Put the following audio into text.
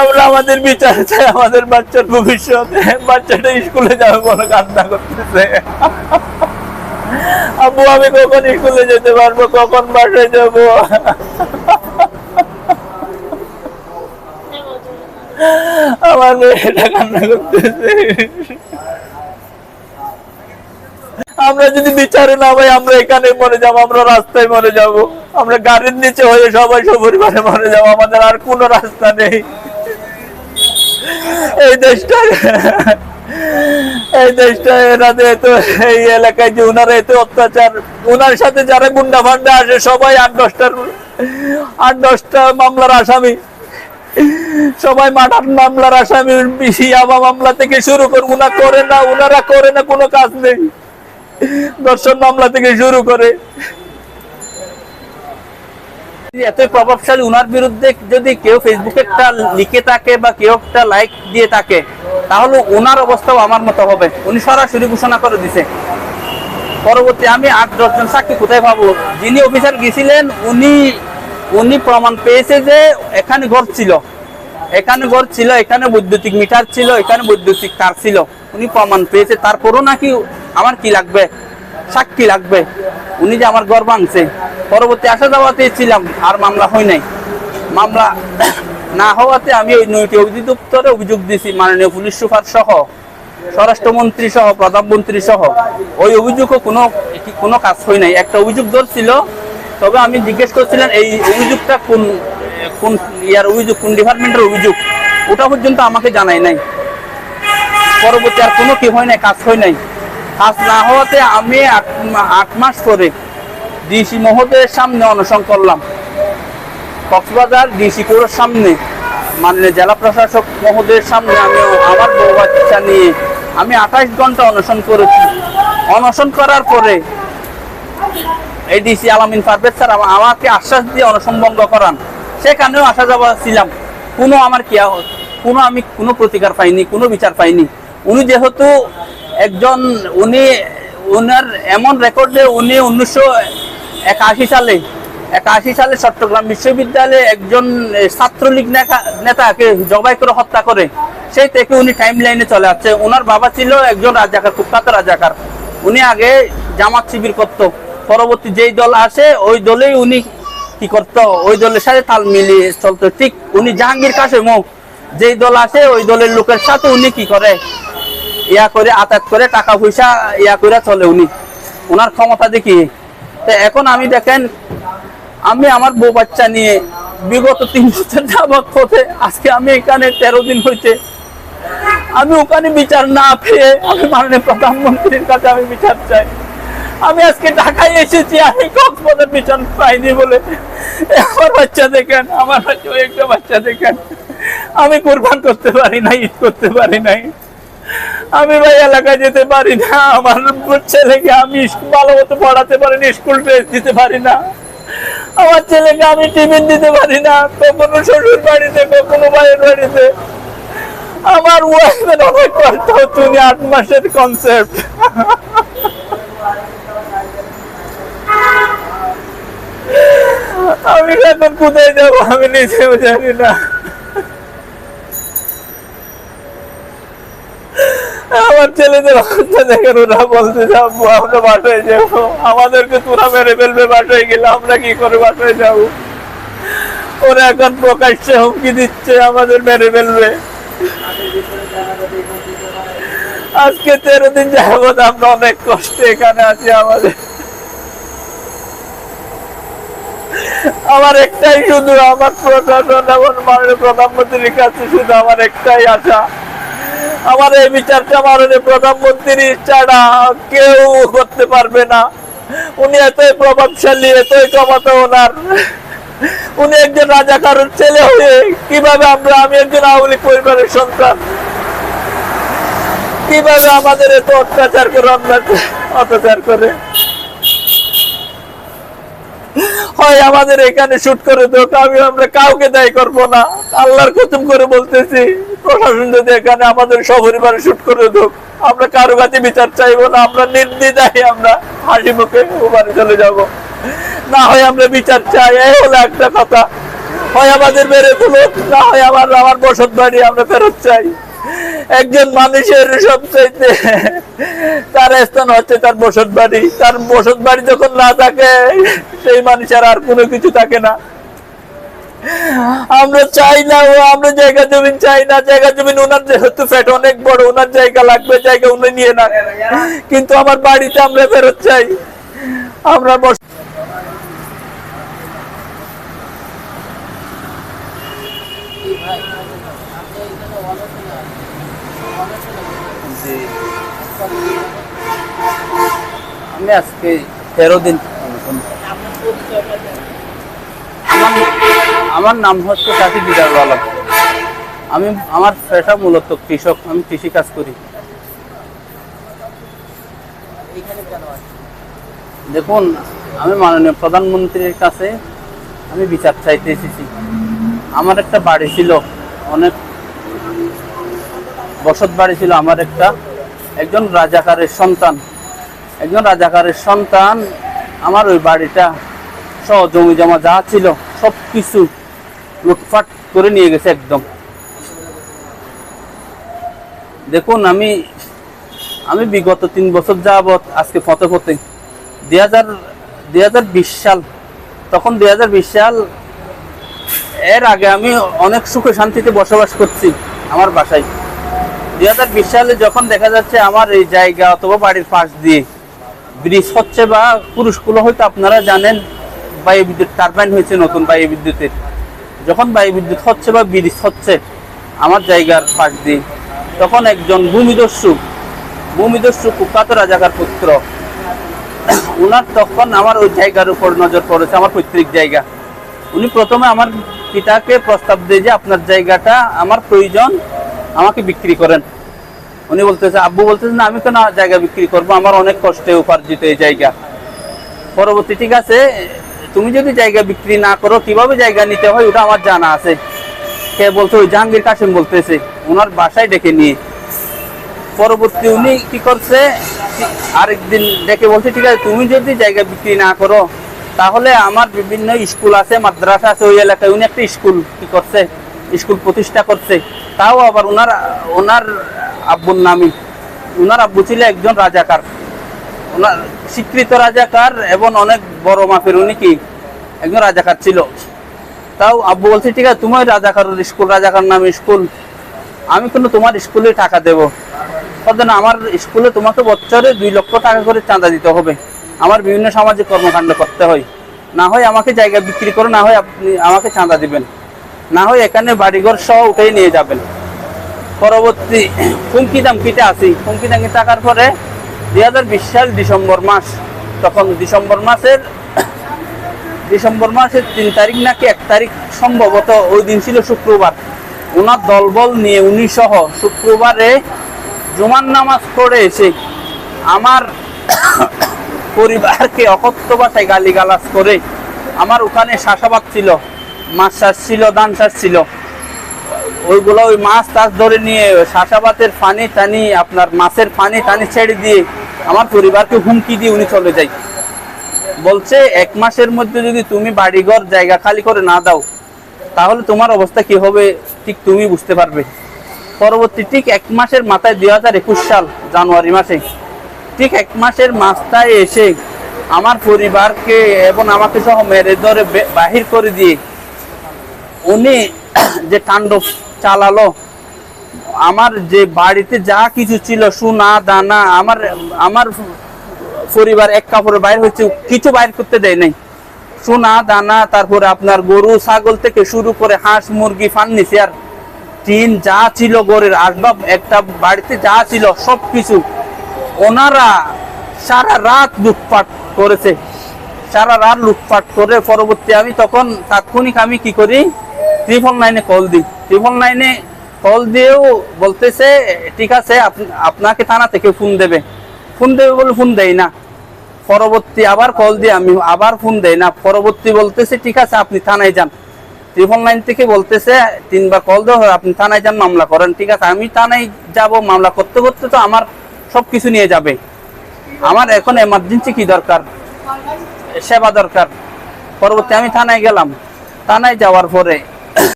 আমরা আমাদের বিচার চাই, আমাদের বাচ্চার ভবিষ্যৎ। বাচ্চাটা স্কুলে যাবে বলে কান্না করতেছে। আব্বু, আমি কখন স্কুলে যেতে পারব? কখন বাসায় যাব? আমার মেয়েটা কান্না করতেছে। আমরা যদি বিচারে না ভাই আমরা এখানে মরে যাব, আমরা রাস্তায় মরে যাব। আমরা গাড়ির নিচে হয়ে সবাই সপরিবারে মরে যাব। আমাদের আর কোনো রাস্তা নেই। এই দেশটা এই দেশটা, এনাদের এত, এই এলাকায় যে উনারা এত অত্যাচার, উনার সাথে যারা গুন্ডা ফান্ডা আসে, সবাই আট দশটার, আট দশটা মামলার আসামি। সবাই মাঠার মামলার আসামি ইয়াবা মামলা থেকে শুরু করে উনা করে না, উনারা করে না, কোনো কাজ নেই। দর্শন মামলা থেকে শুরু করে। এতই প্রভাবশালী উনার বিরুদ্ধে যদি কেউ ফেসবুকে একটা লিখে থাকে বা কেউ একটা লাইক দিয়ে থাকে, তাহলে ওনার অবস্থাও আমার মতো হবে। উনি সরাসরি ঘোষণা করে দিছে। পরবর্তী আমি আট দশজন সাক্ষী কোথায় পাবো? যিনি অফিসার গেছিলেন, উনি উনি প্রমাণ পেয়েছে যে এখানে ঘর ছিল। এখানে ঘর ছিল, এখানে বৈদ্যুতিক মিটার ছিল, এখানে বৈদ্যুতিক তার ছিল। উনি প্রমাণ পেয়েছে, তারপরও নাকি আমার কি লাগবে? সাক্ষী লাগবে। উনি যে আমার ঘর পরবর্তী আসা যাওয়াতে ছিলাম, আর মামলা হয় নাই। মামলা না হওয়াতে আমি ওই নয়টি অধিদপ্তরে অভিযোগ দিয়েছি, মাননীয় পুলিশ সুপার সহ, স্বরাষ্ট্রমন্ত্রী সহ, প্রধানমন্ত্রী সহ। ওই অভিযোগও কোনো কোনো কাজ হয় নাই। একটা অভিযোগ ধরছিল, তবে আমি জিজ্ঞেস করছিলাম, এই অভিযোগটা কোন কোন ইয়ার অভিযোগ, কোন ডিপার্টমেন্টের অভিযোগ? ওটা পর্যন্ত আমাকে জানাই নাই। পরবর্তী আর কোনো কি হয় নাই, কাজ হয় নাই। কাজ না হওয়াতে আমি আট মাস পরে ডিসি মহোদয়ের সামনে অনশন করলাম। কক্সবাজার ডিসি কোর্টের সামনে মানে জেলা প্রশাসক মহোদয়ের সামনে আমি আমার বউ বাচ্চা নিয়ে আমি আঠাশ ঘণ্টা অনশন করেছি। অনশন করার পরে এই ডিসি আলামিন পারভেজ স্যার আমাকে আশ্বাস দিয়ে অনশন ভঙ্গ করান। সেখানেও আসা যাওয়া ছিলাম। কোনো আমার কি কোনো আমি কোনো প্রতিকার পাইনি, কোনো বিচার পাইনি। উনি যেহেতু একজন, উনি ওনার এমন রেকর্ডে উনি উনিশশো একাশি সালে একাশি সালে চট্টগ্রাম বিশ্ববিদ্যালয়ে একজন ছাত্রলীগ নেতা- নেতাকে জবাই করে হত্যা করে, সেই থেকে উনি টাইম লাইনে চলে আসছে। ওনার বাবা ছিল একজন রাজাকার কুখ্যাত রাজাকার। উনি আগে জামাত শিবির করত। পরবর্তী যেই দল আসে, ওই দলেই উনি কি করতো? ওই দলের সাথে তাল মিলিয়ে চলতো। ঠিক উনি জাহাঙ্গীর কাছে কাশেমও যেই দল আসে ওই দলের লোকের সাথে উনি কি করে? ইয়া করে আতাত করে টাকা পয়সা ইয়া করে চলে উনি। ওনার ক্ষমতা দেখি। তো এখন আমি দেখেন, আমি আমার বউ বাচ্চা নিয়ে বিগত তিন বছর যাবৎ পথে, আজকে আমি এখানে তেরো দিন হইতে, আমি ওখানে বিচার না পেয়ে আমি মাননীয় প্রধানমন্ত্রীর কাছে আমি বিচার চাই। আমি আজকে ঢাকায় এসেছি, আমি কক্সবাজার বিচার পাইনি বলে। আমার বাচ্চা দেখেন, আমার বাচ্চা, একটা বাচ্চা দেখেন। আমি কোরবান করতে পারি না ঈদ করতে পারি নাই। আমি ভাই এলাকায় যেতে পারি না, আমার ছেলেকে আমি ভালো মতো পড়াতে পারি না স্কুল ড্রেস দিতে পারি না। আমার ছেলেকে আমি টিফিন দিতে পারি না, কখনো শ্বশুর বাড়িতে, কখনো ভাইয়ের বাড়িতে। আমার ওয়াইফের অনেক কষ্ট, তুমি আট মাসের কনসেপ্ট আমি এখন কোথায় যাব আমি নিজেও জানি না। আমার ছেলেদের ওরা বলতে আমরা বাসায় আমাদেরকে তোরা মেরে ফেলবে, বাসায় গেলে আমরা কি করে বাসায় যাব? ওরা এখন প্রকাশ্যে হুমকি দিচ্ছে, আমাদের মেরে ফেলবে। আজকে তেরো দিন যাবত আমরা অনেক কষ্টে এখানে আছি আমাদের। আমার একটাই শুধু, আমার প্রশাসন এবং মাননীয় প্রধানমন্ত্রীর কাছে শুধু আমার একটাই আশা। আমার এই বিচারটা মাননীয় প্রধানমন্ত্রীর ছাড়া কেউ করতে পারবে না। উনি এতই প্রভাবশালী, এতই ক্ষমতা ওনার। উনি একজন রাজাকারের ছেলে হয়ে কীভাবে আমরা, আমি একজন আওয়ামী পরিবারের সন্তান, কীভাবে আমাদের এত অত্যাচার করে অত্যাচার করে? হয় আমাদের এখানে শুট করে দোক আমি আমরা কাউকে দায়ী করব না। আল্লাহর কুতুম করে বলতেছি। প্রশাসন যদি এখানে আমাদের সপরিবারে শুট করে দোক আমরা কারও কাছে বিচার চাইব না, আমরা নির্দ্বিধায় আমরা হাসি মুখে ওপারে চলে যাব। না হয় আমরা বিচার চাই, এই হলো একটা কথা। হয় আমাদের মেরে ফেলুন না হয় আমার আমার বসত বাড়ি আমরা ফেরত চাই। একজন মানুষের সবচাইতে তার স্থান হচ্ছে তার বসত বাড়ি। তার বসত বাড়ি যখন না থাকে, সেই মানুষের আর কোনো কিছু থাকে না। আমরা চাই না ও আমরা জায়গা জমিন চাই না, জায়গা জমিন ওনার যেহেতু ফ্যাট অনেক বড়, ওনার জায়গা লাগবে, জায়গা উনি নিয়ে না কিন্তু আমার বাড়িতে আমরা ফেরত চাই। আমরা বস আমি আজকে তেরো দিন আমার নাম হচ্ছে সাথী দিদার আলম আমি, আমার পেশা মূলত কৃষক, আমি কৃষি কাজ করি। দেখুন, আমি মাননীয় প্রধানমন্ত্রীর কাছে আমি বিচার চাইতে এসেছি। আমার একটা বাড়ি ছিল, অনেক বসত বাড়ি ছিল, আমার একটা একজন রাজাকারের সন্তান। একজন রাজাকারের সন্তান, আমার ওই বাড়িটা সহ জমি জমা যা ছিল সব কিছু লুটপাট করে নিয়ে গেছে একদম। দেখুন, আমি আমি বিগত তিন বছর যাবৎ আজকে পথে পথে দুই হাজার সাল, তখন দুই হাজার বিশ সাল এর আগে আমি অনেক সুখে শান্তিতে বসবাস করছি আমার বাসায়। দুই হাজার বিশ সালে যখন দেখা যাচ্ছে আমার এই জায়গা অথবা বাড়ির পাশ দিয়ে ব্রিজ হচ্ছে বা পুরুষগুলো, হয়তো আপনারা জানেন, বায়ু বিদ্যুৎ টারবাইন হয়েছে নতুন বায়ু বিদ্যুতের। যখন বায়ু বিদ্যুৎ হচ্ছে বা ব্রিজ হচ্ছে আমার জায়গার পাশ দিয়ে, তখন একজন ভূমিদস্যু ভূমিদস্যু কুখ্যাত রাজাকার পুত্র, উনার তখন আমার ওই জায়গার উপর নজর পড়েছে, আমার পৈতৃক জায়গা। উনি প্রথমে আমার পিতাকে প্রস্তাব দিয়ে যে আপনার জায়গাটা আমার প্রয়োজন, আমাকে বিক্রি করেন। উনি বলতেছে, আব্বু বলতেছে, না, আমি কেন জায়গা বিক্রি করব? আমার অনেক কষ্টে উপার্জিত এই জায়গা। পরবর্তী ঠিক আছে তুমি যদি জায়গা বিক্রি না করো, কীভাবে জায়গা নিতে হয় ওটা আমার জানা আছে। কে বলছে, ওই জাহাঙ্গীর কাসিম বলতেছে, ওনার বাসায় ডেকে নিয়ে। পরবর্তী উনি কি করছে, আরেকদিন ডেকে বলছে, ঠিক আছে, তুমি যদি জায়গা বিক্রি না করো, তাহলে আমার বিভিন্ন স্কুল আছে, মাদ্রাসা আছে, ওই এলাকায় উনি একটা স্কুল কি করছে, স্কুল প্রতিষ্ঠা করছে। তাও আবার ওনার ওনার আব্বুর নামই ওনার আব্বু ছিল একজন রাজাকার। ওনার স্বীকৃত রাজাকার এবং অনেক বড় মাপের, উনি কি একজন রাজাকার ছিল। তাও আব্বু বলছে, ঠিক আছে তুমি ওই রাজাকার, স্কুল, রাজাকার নামে স্কুল। আমি কিন্তু তোমার স্কুলে টাকা দেবো। তখন আমার স্কুলে তোমাকে বছরে দুই লক্ষ টাকা করে চাঁদা দিতে হবে। আমার বিভিন্ন সামাজিক কর্মকাণ্ড করতে হয়। না হয় আমাকে জায়গা বিক্রি করে, না হয় আপনি আমাকে চাঁদা দিবেন। না হয় এখানে বাড়িঘর সহ উঠেই নিয়ে যাবেন। পরবর্তী হুমকি দামকিতে আসি। হুমকি দামকি থাকার পরে দুই হাজার বিশ সাল ডিসেম্বর মাস, তখন ডিসেম্বর মাসের ডিসেম্বর মাসের তিন তারিখ নাকি এক তারিখ সম্ভবত ওই দিন ছিল শুক্রবার। ওনার দলবল নিয়ে উনি সহ শুক্রবারে জুমার নামাজ পড়ে এসে আমার পরিবারকে অকথ্য ভাষায় গালিগালাজ করে আমার ওখানে শাসাবাদ ছিল, মাছ চাষ ছিল, ধান চাষ ছিল। ওইগুলো ওই মাছ টাছ ধরে নিয়ে শাসাবাতের পানি টানি, আপনার মাছের পানি টানি ছেড়ে দিয়ে আমার পরিবারকে হুমকি দিয়ে উনি চলে যায়। বলছে, এক মাসের মধ্যে যদি তুমি বাড়িঘর জায়গা খালি করে না দাও, তাহলে তোমার অবস্থা কি হবে? ঠিক তুমি বুঝতে পারবে। পরবর্তী ঠিক এক মাসের মাথায় দুই হাজার একুশ সাল, জানুয়ারি মাসে। ঠিক এক মাসের মাথায় এসে আমার পরিবারকে এবং আমাকে সহ মেরে ধরে বাহির করে দিয়ে উনি যে তাণ্ডব চালালো আমার যে বাড়িতে যা কিছু ছিল, সোনা, দানা, আমার আমার পরিবার এক কাপড়ে বাইর হচ্ছে কিছু বাইর করতে দেয় নাই। সোনা, দানা, তারপরে আপনার গরু, ছাগল থেকে শুরু করে হাঁস, মুরগি ফার্নিচার টিন, যা ছিল গরের আসবাব, একটা বাড়িতে যা ছিল সব কিছু ওনারা সারা রাত লুটপাট করেছে। সারা রাত লুটপাট করে পরবর্তী আমি তখন তাৎক্ষণিক আমি কি করি? ট্রিপল নাইনে কল দিই। ট্রিপল নাইনে কল দিয়েও বলতেছে, ঠিক আছে আপ- আপনাকে থানা থেকে ফোন দেবে। ফোন দেবে বলে ফোন দেয় না। পরবর্তী আবার কল দিয়ে আমি আবার ফোন দেয় না। পরবর্তী বলতেছে, ঠিক আছে, আপনি থানায় যান। ট্রিপল লাইন থেকে বলতেছে, তিনবার কল দেওয়া আপনি থানায় যান, মামলা করেন। ঠিক আছে, আমি থানায় যাব, মামলা করতে করতে তো আমার সব কিছু নিয়ে যাবে। আমার এখন এমার্জেন্সি কি দরকার? সেবা দরকার। পরবর্তী আমি থানায় গেলাম। থানায় যাওয়ার পরে